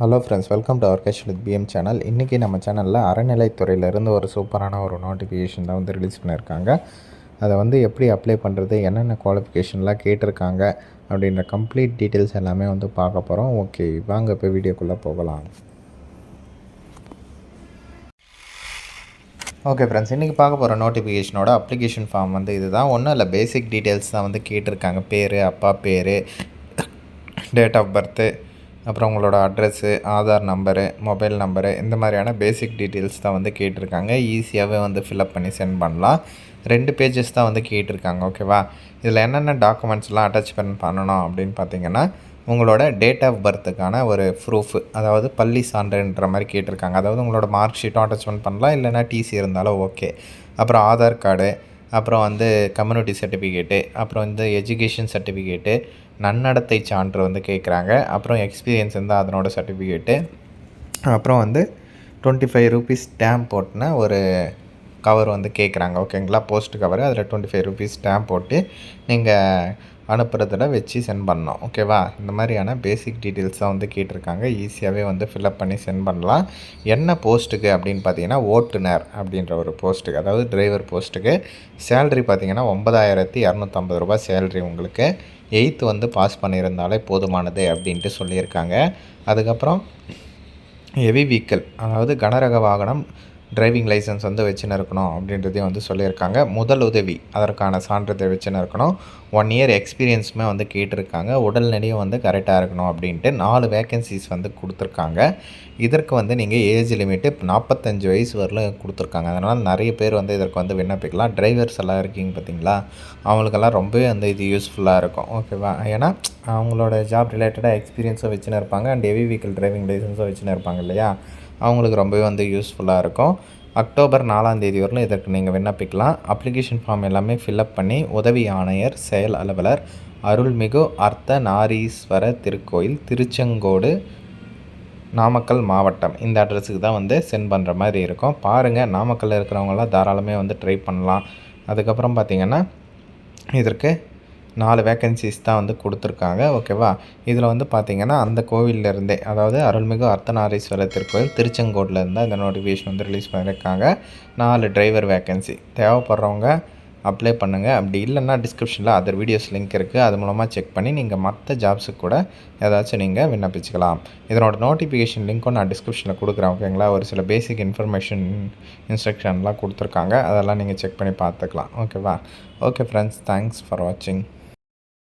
Hello friends welcome to our cash with PM channel இன்றைக்கி நம்ம சேனலில் அறநிலைத்துறையிலேருந்து ஒரு சூப்பரான ஒரு நோட்டிஃபிகேஷன் தான் வந்து ரிலீஸ் பண்ணியிருக்காங்க. அதை வந்து எப்படி அப்ளை பண்ணுறது என்னென்ன குவாலிஃபிகேஷன்லாம் கேட்டிருக்காங்க அப்படின்ற கம்ப்ளீட் டீட்டெயில்ஸ் எல்லாமே வந்து பார்க்க போகிறோம் ஓகே வாங்க இப்போ வீடியோக்குள்ளே போகலாம். ஓகே ஃப்ரெண்ட்ஸ் இன்றைக்கி பார்க்க போகிற நோட்டிஃபிகேஷனோட அப்ளிகேஷன் ஃபார்ம் வந்து இதுதான். ஒன்றும் இல்லை பேசிக் டீட்டெயில்ஸ் தான் வந்து கேட்டிருக்காங்க. பேர் அப்பா பேர் டேட் ஆஃப் பர்த்து அப்புறம் உங்களோட address Aadhaar number mobile number இந்த மாதிரியான பேசிக் டீட்டெயில்ஸ் தான் வந்து கேட்டிருக்காங்க. ஈஸியாகவே வந்து ஃபில்அப் பண்ணி சென்ட் பண்ணலாம். ரெண்டு பேஜஸ் தான் வந்து கேட்டிருக்காங்க. ஓகேவா இதில் என்னென்ன டாக்குமெண்ட்ஸ்லாம் அட்டாச் பண்ண பண்ணணும் அப்படின்னு பார்த்தீங்கன்னா உங்களோட டேட் ஆஃப் பர்த்துக்கான ஒரு ப்ரூஃப் அதாவது பள்ளி சான்றுன்ற மாதிரி கேட்டிருக்காங்க. அதாவது உங்களோட மார்க் ஷீட்டும் அட்டாச்மெண்ட் பண்ணலாம். இல்லைனா டிசி இருந்தாலும் ஓகே அப்புறம் ஆதார் கார்டு அப்புறம் வந்து கம்யூனிட்டி சர்டிஃபிகேட்டு அப்புறம் வந்து எஜுகேஷன் சர்டிஃபிகேட்டு நன்னடத்தை சான்று வந்து கேட்குறாங்க அப்புறம் எக்ஸ்பீரியன்ஸ் இருந்தால் அதனோட சர்டிஃபிகேட்டு அப்புறம் வந்து டுவெண்ட்டி ஃபைவ் ருபீஸ் ஸ்டாம்ப் போட்டுனா ஒரு கவர் வந்து கேட்குறாங்க ஓகேங்களா போஸ்ட் கவர் அதில் டுவெண்ட்டி ஃபைவ் ருபீஸ் ஸ்டாம்ப் போட்டு நீங்கள் அனுப்புகிறதில் வச்சு சென்ட் பண்ணணும். ஓகேவா இந்த மாதிரியான பேசிக் டீட்டெயில்ஸ் தான் வந்து கேட்டிருக்காங்க. ஈஸியாகவே வந்து ஃபில்அப் பண்ணி சென்ட் பண்ணலாம். என்ன போஸ்ட்டுக்கு அப்படின்னு பார்த்தீங்கன்னா ஓட்டுநர் அப்படின்ற ஒரு போஸ்ட்டுக்கு அதாவது டிரைவர் போஸ்ட்டுக்கு சேல்ரி பார்த்தீங்கன்னா ஒன்பதாயிரத்தி இரநூத்தம்பது ரூபா சேல்ரி உங்களுக்கு எயித்து வந்து பாஸ் பண்ணியிருந்தாலே போதுமானது அப்படின்ட்டு சொல்லியிருக்காங்க. அதுக்கப்புறம் ஹெவி வீக்கிள் அதாவது கனரக வாகனம் டிரைவிங் லைசன்ஸ் வந்து வச்சுன்னு இருக்கணும் அப்படின்றதையும் வந்து சொல்லியிருக்காங்க. முதல் உதவி அதற்கான சான்றிதழ் வச்சுன்னு இருக்கணும் ஒன் இயர் எக்ஸ்பீரியன்ஸுமே வந்து கேட்டிருக்காங்க. உடல்நிலையும் வந்து கரெக்டாக இருக்கணும் அப்படின்ட்டு நாலு வேக்கன்சிஸ் வந்து கொடுத்துருக்காங்க. இதற்கு வந்து நீங்கள் ஏஜ் லிமிட்டு நாற்பத்தஞ்சு வயசு வரலும் கொடுத்துருக்காங்க. அதனால் நிறைய பேர் வந்து இதற்கு வந்து விண்ணப்பிக்கலாம். டிரைவர்ஸ் எல்லாம் இருக்கீங்க பார்த்தீங்களா? அவங்களுக்கெல்லாம் ரொம்பவே வந்து இது யூஸ்ஃபுல்லாக இருக்கும். ஓகேவா ஏன்னா அவங்களோட ஜாப் ரிலேட்டடாக எக்ஸ்பீரியன்ஸும் வச்சுன்னு இருப்பாங்க அண்ட் ஹெவி வெஹிக்கிள் டிரைவிங் லைசன்ஸும் வச்சுன்னு இருப்பாங்க இல்லையா? அவங்களுக்கு ரொம்பவே வந்து யூஸ்ஃபுல்லாக இருக்கும். அக்டோபர் நாலாந்தேதி வரலும் இதற்கு நீங்கள் விண்ணப்பிக்கலாம் அப்ளிகேஷன் ஃபார்ம் எல்லாமே ஃபில்அப் பண்ணி உதவி ஆணையர் செயல் அலுவலர் அருள்மிகு அர்த்த நாரீஸ்வர திருக்கோயில் திருச்செங்கோடு நாமக்கல் மாவட்டம். இந்த அட்ரஸுக்கு தான் வந்து சென்ட் பண்ணுற மாதிரி இருக்கும். பாருங்கள் நாமக்கல்லில் இருக்கிறவங்களாம் தாராளமே வந்து ட்ரை பண்ணலாம். அதுக்கப்புறம் பார்த்திங்கன்னா இதற்கு நாலு வேக்கன்சிஸ் தான் வந்து கொடுத்துருக்காங்க ஓகேவா இதில் வந்து பார்த்திங்கன்னா அந்த கோவிலேருந்தே அதாவது அருள்மிகு அர்த்தநாரீஸ்வரர் திருக்கோயில் திருச்செங்கோட்டில் இருந்தால் இந்த நோட்டிஃபிகேஷன் வந்து ரிலீஸ் பண்ணியிருக்காங்க நாலு டிரைவர் வேக்கன்சி தேவைப்படுறவங்க அப்ளை பண்ணுங்கள் அப்படி இல்லைன்னா டிஸ்கிரிப்ஷனில் அதர் வீடியோஸ் லிங்க் இருக்குது அது மூலமாக செக் பண்ணி நீங்கள் மற்ற ஜாப்ஸுக்கு கூட ஏதாச்சும் நீங்கள் விண்ணப்பிச்சுக்கலாம். இதனோட நோட்டிஃபிகேஷன் லிங்க்கும் நான் டிஸ்கிரிப்ஷனில் கொடுக்குறேன் ஓகேங்களா ஒரு சில பேசிக் இன்ஃபர்மேஷன் இன்ஸ்ட்ரக்ஷன்லாம் கொடுத்துருக்காங்க. அதெல்லாம் நீங்கள் செக் பண்ணி பார்த்துக்கலாம் ஓகேவா ஓகே ஃப்ரெண்ட்ஸ் தேங்க்ஸ் ஃபார் வாட்சிங்